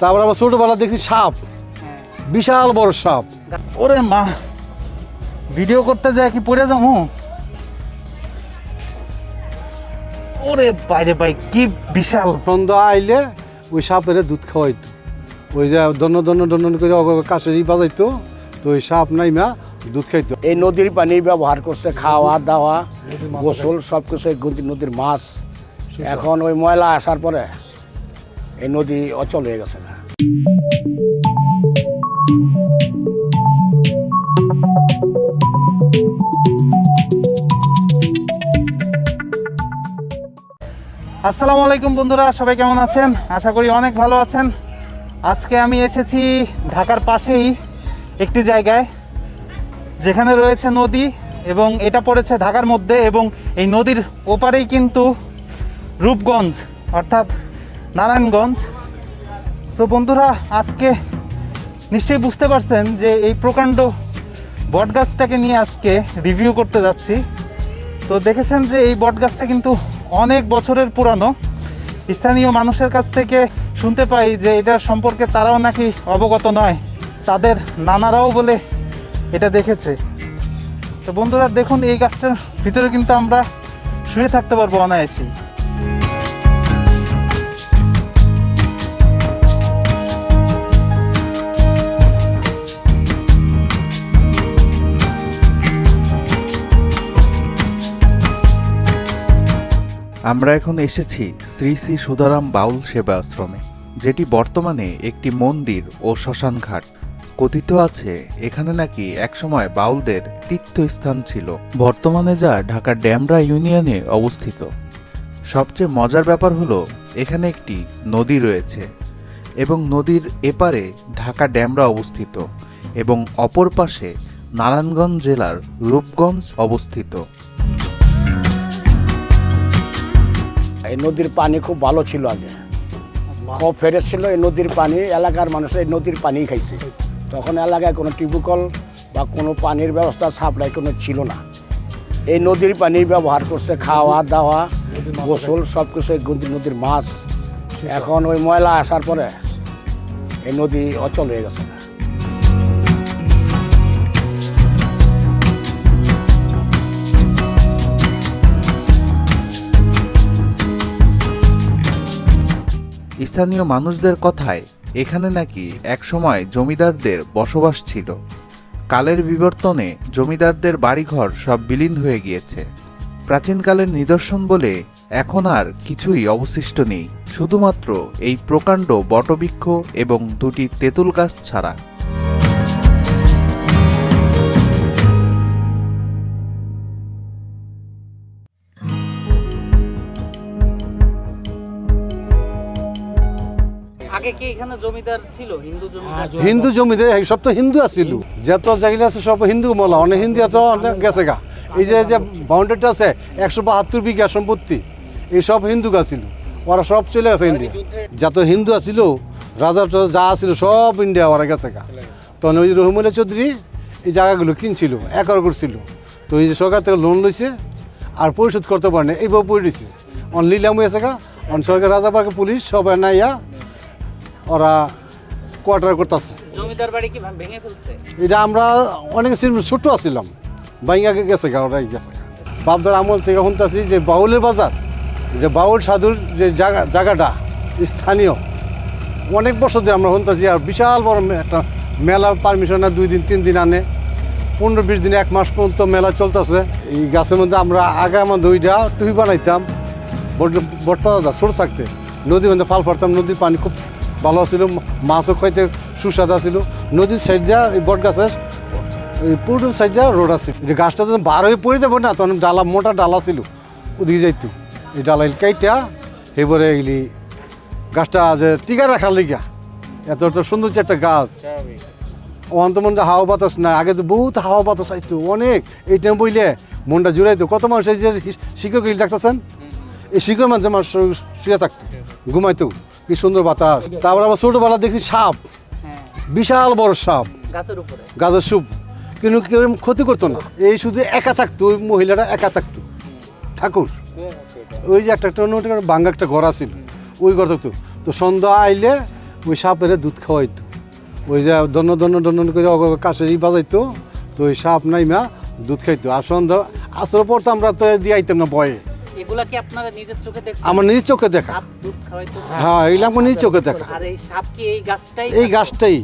তারপর আমার ছোটবেলা দেখছি সাপ। বিশাল বড় সাপ। ওরে মা ভিডিও করতে যায় কি পড়ে যাব? ওরে বাইরে ভাই কি বিশাল। সন্ধ্যা আইলে ওই সাপের দুধ খাওয়াইতো। ওই যে দন্ন দন্ন দন্ন করে কাশেরই বাজাইতো তো ওই সাপ নাই মা দুধ খাইতো। এই নদীর পানি ব্যবহার করছে খাওয়া দাওয়া গোসল সব কিছু এই নদীর মাছ। এখন ওই ময়লা আসার পরে এই নদী অচল হয়ে গেছে না আসসালামু আলাইকুম বন্ধুরা, সবাই কেমন আছেন? আশা করি অনেক ভালো আছেন। আজকে আমি এসেছি ঢাকার পাশেই একটি জায়গায়, যেখানে রয়েছে নদী এবং এটা পড়েছে ঢাকার মধ্যে এবং এই নদীর ওপারেই কিন্তু রূপগঞ্জ, অর্থাৎ নারায়ণগঞ্জ। তো বন্ধুরা, আজকে নিশ্চয়ই বুঝতে পারছেন যে এই প্রকাণ্ড বটগাছটাকে নিয়ে আজকে রিভিউ করতে যাচ্ছি। তো দেখেছেন যে এই বটগাছটা কিন্তু অনেক বছরের পুরানো। স্থানীয় মানুষের কাছ থেকে শুনতে পাই যে এটার সম্পর্কে তারাও নাকি অবগত নয়, তাদের নানারাও বলে এটা দেখেছে। তো বন্ধুরা, দেখুন এই গাছটার ভিতরে কিন্তু আমরা শুয়ে থাকতে পারব অনায়াসেই। আমরা এখন এসেছি শ্রী শ্রী সুধারাম বাউল সেবা আশ্রমে যেটি বর্তমানে একটি মন্দির ও শ্মশানঘাট। কথিত আছে, এখানে নাকি একসময় বাউলদের তীর্থস্থান ছিল। বর্তমানে যা ঢাকার ড্যামরা ইউনিয়নে অবস্থিত। সবচেয়ে মজার ব্যাপার হলো, এখানে একটি নদী রয়েছে এবং নদীর এপারে ঢাকা ড্যামরা অবস্থিত এবং অপর পাশে নারায়ণগঞ্জ জেলার রূপগঞ্জ অবস্থিত। এই নদীর পানি খুব ভালো ছিল আগে। খুব ফেরেস ছিল এই নদীর পানি এলাকার মানুষ এই নদীর পানি খাইছে। তখন এলাকায় কোনো টিউবকল বা কোনো পানির ব্যবস্থা সাপ্লাই কোনো ছিল না। এই নদীর পানি ব্যবহার করছে খাওয়া দাওয়া গোসল সব কিছু এই নদীর মাছ। এখন ওই ময়লা আসার পরে এই নদী অচল হয়ে গেছে। স্থানীয় মানুষদের কথায়, এখানে নাকি একসময় জমিদারদের বসবাস ছিল। কালের বিবর্তনে জমিদারদের বাড়িঘর সব বিলীন হয়ে গিয়েছে। প্রাচীনকালের নিদর্শন বলে এখন আর কিছুই অবশিষ্ট নেই। শুধুমাত্র এই প্রকাণ্ড বটবৃক্ষ এবং দুটি তেঁতুল গাছ ছাড়া। আগে কি এখানে জমিদার ছিল? হিন্দু জমিদার হিন্দু জমিতে এই সব তো হিন্দু আছিল। যত জায়গা আছে সব হিন্দু মলা অনেক হিন্দু এত অনেক গেছে গা। এই যে যে বাউন্ডারিটা আছে একশো বাহাত্তর বিঘা সম্পত্তি এই সব হিন্দু আছিল। ওরা সব চলে গেছে ইন্ডিয়া যত হিন্দু আছিল রাজা টাজা যা আছিল সব ইন্ডিয়া ওরা গেছে গা। তখন ওই রহিমুল্লা চৌধুরী এই জায়গাগুলো কিনছিল একর করছিল। তো এই যে সরকার থেকে লোন লইছে আর পরিশোধ করতে পারে না এইভাবে পড়ে দিচ্ছে অন লিলাম হয়েছে গা অন সরকার রাজাবাগে পুলিশ সবাই নাইয়া ওরা কোয়ার্টার করতেছে। জমিদার বাড়ি কি ভেঙে ফেলছে? এটা আমরা অনেক ছোট আছিলাম বাইঙ্গা গেছে গা ওরাই গেছে বাপদার আমল থেকে শুনতেছি যে বাউলের বাজার যে বাউল সাধুর যে জায়গা জায়গাটা স্থানীয়। অনেক বছর ধরে আমরা শুনতেছি আর বিশাল বড় একটা মেলার পারমিশন দুই দিন তিন দিন আনে। পনেরো বিশ দিন এক মাস পর্যন্ত মেলা চলতেছে। এই গাছের মধ্যে আমরা আগে আমার দুইটা টুপি বানাইতাম। বট বট পাতা ছোট থাকতে। নদীর মধ্যে ফাল পারতাম নদীর পানি খুব ভালো ছিল মাছও খাইতে সুস্বাদু ছিল নদীর সাইড দিয়া এই বট গাছের এই পুরো সাইড দিয়া রোড আছে। এই গাছটা যখন বার হয়ে পড়ে যাব না তখন ডালা মোটা ডালা ছিল ওদিকে যাইতো। এই ডালা কাইটা এবারে এগুলি গাছটা যে টিকা রাখার লিগা এত এত সুন্দর একটা গাছ। ওখান তো মনে হাওয়া বাতাস না আগে তো বহুত হাওয়া বাতাস আইতো অনেক। এই টাইম বইলে মনটা জুড়াইতো কত মানুষ এই যে শিকড় গিল দেখতেছেন? এই শিকড় মাঝে মানুষ শুয়ে থাকতো ঘুমাইতো। কি সুন্দর বাতাস। তারপর আমার ছোটবেলা দেখছি সাপ। হ্যাঁ। বিশাল বড় সাপ। গাছের সুপ। কিন্তু কেউ ক্ষতি করতো না? এই শুধু একা থাকতো ওই মহিলাটা একা থাকতো। ঠাকুর। ওই যে একটা একটা অন্য একটা ভাঙ্গা একটা ঘর আছিল ওই ঘর থাকতো। তো সন্ধ্যা আইলে ওই সাপের দুধ খাওয়াইতো। ওই যে দন্ন দন্ন দন্ন করে কাশেরই বাজাইতো। তো ওই সাপ নাইমা দুধ খাইতো। আর সন্ধ্যা আসর পর তো আমরা তো দিয়ে আইতাম না বয়ে। এগুলা কি আপনারা নিজের চোখে দেখছেন? আমার নিজ চোখে দেখা। সাপ দুধ খাওয়াইতো হ্যাঁ এইগুলো আমার নিজ চোখে দেখা। আর এই সাপ কি এই গাছটাই এই গাছটাই।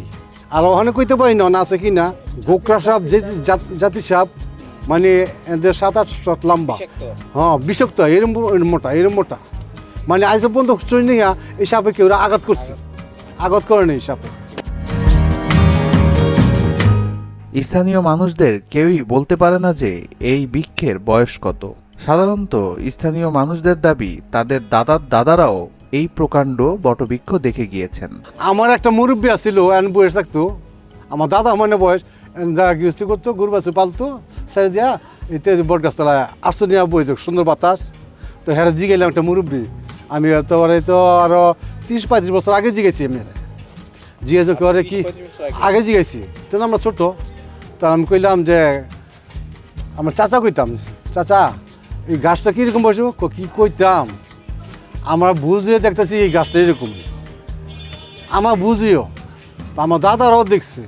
আর ওখানে কইতে পারি না না আছে কি না গোকরা সাপ যে জাতি সাপ মানে এদের সাত আট শত লম্বা। হ্যাঁ বিষাক্ত এরম মোটা এরম মোটা। মানে আজ পর্যন্ত শুনি নিয়া এই সাপে কেউ আঘাত করছে? আঘাত করে নেই সাপে। স্থানীয় মানুষদের কেউই বলতে পারে না যে এই বৃক্ষের বয়স কত। সাধারণত স্থানীয় মানুষদের দাবি তাদের দাদার দাদারাও এই প্রকাণ্ড বটবৃক্ষ দেখে গিয়েছেন। আমার একটা মুরব্বী আছিল এন বয়স থাকতো। আমার দাদা মানে বয়স যা গৃহস্থী করতো গরু বাছুর পালতো। সাইড দিয়া এতে বট গাছতলায় আসতো নিয়ে বইতো সুন্দর বাতাস। তো হ্যাঁ জিগাইলাম একটা মুরব্বী। আমি তো তো আরও তিরিশ পঁয়ত্রিশ বছর আগে জিগেছি আমি জিজ্ঞেস করে কি আগে? জিগেছি তো আমরা ছোট তা আমি কইলাম যে আমার চাচা কইতাম চাচা এই গাছটা কীরকম বসবো ক- কইতাম? আমরা বুঝিয়ে দেখতেছি এই গাছটা এরকম আমার বুঝিও। তা আমার দাদারাও দেখছে।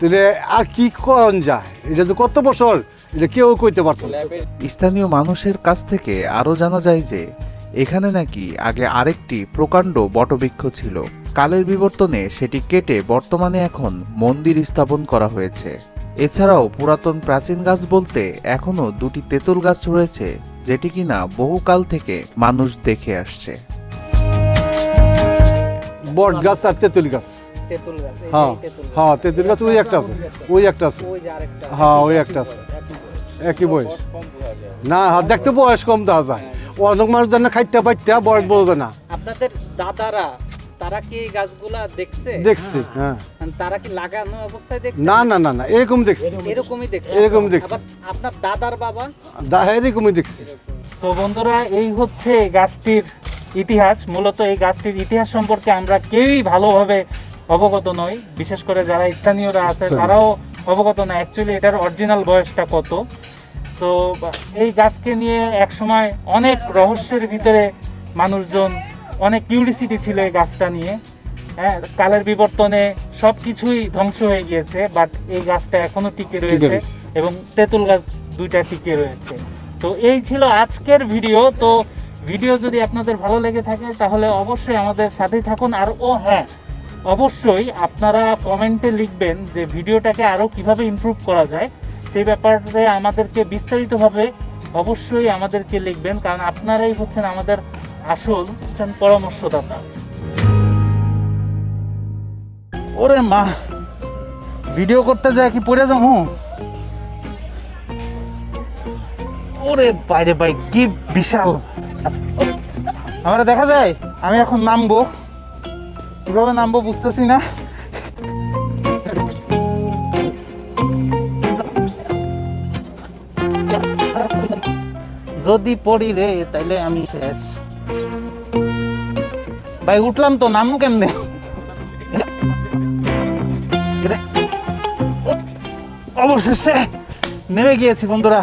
তাহলে আর কি করন যায়? এটা যে কত বছর? এটা কেউ কইতে পারতো স্থানীয় মানুষের কাছ থেকে আরও জানা যায় যে, এখানে নাকি আগে আরেকটি প্রকাণ্ড বটবৃক্ষ ছিল। কালের বিবর্তনে সেটি কেটে বর্তমানে এখন মন্দির স্থাপন করা হয়েছে। এছাড়াও পুরাতন প্রাচীন গাছ বলতে এখনও দুটি তেঁতুল গাছ রয়েছে যেটি কিনা বহুকাল থেকে মানুষ দেখে আসছে। বট গাছ আর তেঁতুল গাছ। তেঁতুল গাছ হ্যাঁ তেঁতুল গাছ। হ্যাঁ তেঁতুল গাছ ওই একটা আছে ওই একটা আছে। ওই যে আরেকটা। হ্যাঁ ওই একটা আছে। একই বয়স। না হ্যাঁ দেখতে বয়স কম দেখা যায়। অনেক মানুষ না খাইটা পাইটা বয়স বলতে না। আপনাদের দাদারা তারা কি এই গাছগুলা দেখছে? দেখছি হ্যাঁ। তারা কি লাগানো অবস্থায় দেখছে? না না না না এরকম দেখছি। এরকমই দেখছে। এরকম দেখছি। আপনার দাদার বাবা? দা- এরকমই দেখছি। তো বন্ধুরা এই হচ্ছে এই গাছটির ইতিহাস। মূলত এই গাছটির ইতিহাস সম্পর্কে আমরা কেউই ভালোভাবে অবগত নই। বিশেষ করে যারা স্থানীয়রা আছে তারাও অবগত না। অ্যাকচুয়ালি এটার অরিজিনাল বয়সটা কত? তো এই গাছকে নিয়ে একসময় অনেক রহস্যের ভিতরে মানুষজন অনেক কিউরিসিটি ছিল এই গাছটা নিয়ে। হ্যাঁ কালের বিবর্তনে সব কিছুই ধ্বংস হয়ে গিয়েছে বাট এই গাছটা এখনও টিকে রয়েছে। এবং তেঁতুল গাছ দুইটা টিকে রয়েছে। তো এই ছিল আজকের ভিডিও তো ভিডিও যদি আপনাদের ভালো লেগে থাকে তাহলে অবশ্যই আমাদের সাথেই থাকুন। আর ও হ্যাঁ অবশ্যই আপনারা কমেন্টে লিখবেন যে ভিডিওটাকে আরও কীভাবে ইমপ্রুভ করা যায়। সেই ব্যাপারে আমাদেরকে বিস্তারিতভাবে অবশ্যই আমাদেরকে লিখবেন কারণ আপনারাই হচ্ছেন আমাদের আসল হচ্ছেন পরামর্শদাতা। ওরে মা, ভিডিও করতে যায় কি পড়ে যাব? ওরে বাইরে ভাই, কি বিশাল। আমরা দেখা যায়, আমি এখন নামবো। কীভাবে নামবো বুঝতেছি না। যদি পড়ি রে, তাইলে আমি শেষ। ভাই উঠলাম তো নামু কেমনে? অবশেষে নেমে গিয়েছি বন্ধুরা।